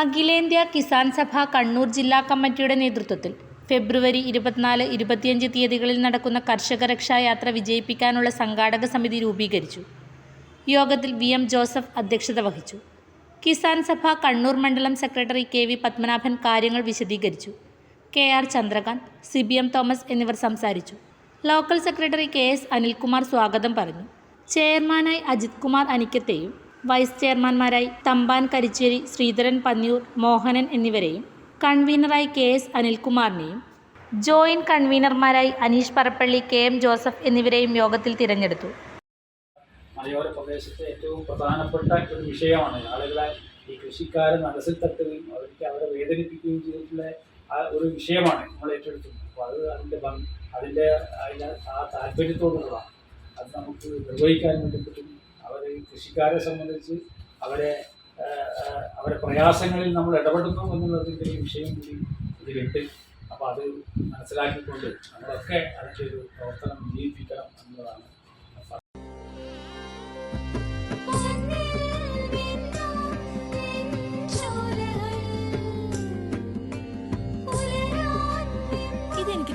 അഖിലേന്ത്യാ കിസാൻ സഭ കണ്ണൂർ ജില്ലാ കമ്മിറ്റിയുടെ നേതൃത്വത്തിൽ ഫെബ്രുവരി ഇരുപത്തിനാല് ഇരുപത്തിയഞ്ച് തീയതികളിൽ നടക്കുന്ന കർഷക രക്ഷായാത്ര വിജയിപ്പിക്കാനുള്ള സംഘാടക സമിതി രൂപീകരിച്ചു. യോഗത്തിൽ വി എം ജോസഫ് അധ്യക്ഷത വഹിച്ചു. കിസാൻ സഭ കണ്ണൂർ മണ്ഡലം സെക്രട്ടറി കെ വി പത്മനാഭൻ കാര്യങ്ങൾ വിശദീകരിച്ചു. K R Chandrakanth C B M Thomas എന്നിവർ സംസാരിച്ചു. Local secretary K S Anilkumar സ്വാഗതം പറഞ്ഞു. ചെയർമാനായി അജിത് കുമാർ അനിക്കത്തെയും വൈസ് ചെയർമാൻമാരായി തമ്പാൻ കരിച്ചേരി ശ്രീധരൻ പന്നിയൂർ മോഹനൻ എന്നിവരെയും കൺവീനറായി കെ എസ് അനിൽകുമാറിനെയും joint കൺവീനർമാരായി Aneesh Parappally K M Joseph എന്നിവരെയും യോഗത്തിൽ തിരഞ്ഞെടുത്തു. മലയോര പ്രദേശത്തെ ഏറ്റവും പ്രധാനപ്പെട്ട ഒരു വിഷയമാണ് ആളുകളെ ഈ കൃഷിക്കാരെ മനസ്സിൽ തട്ടുകയും അവർക്ക് അവരെ വേദനിപ്പിക്കുകയും ചെയ്തിട്ടുള്ള ഒരു വിഷയമാണ് നമ്മൾ ഏറ്റെടുത്തത് അപ്പോൾ അത് അതിന്റെ അതിന്റെ ആ താല്പര്യത്തോടുള്ളതാണ്. അത് നമുക്ക് നിർവഹിക്കാൻ വേണ്ടി പറ്റും കൃഷിക്കാരെ സംബന്ധിച്ച് അവരെ അവരെ പ്രയാസങ്ങളിൽ നമ്മൾ ഇടപെടുന്നു എന്നുള്ളതിന്റെ ഒരു വിഷയം കൂടി ഇതിലുണ്ട്. അപ്പോൾ അത് മനസ്സിലാക്കിക്കൊണ്ട് നമ്മളൊക്കെ അതിന്റെ ഒരു പ്രവർത്തനം വിജയിപ്പിക്കണം എന്നുള്ളതാണ് ഇതെനിക്ക്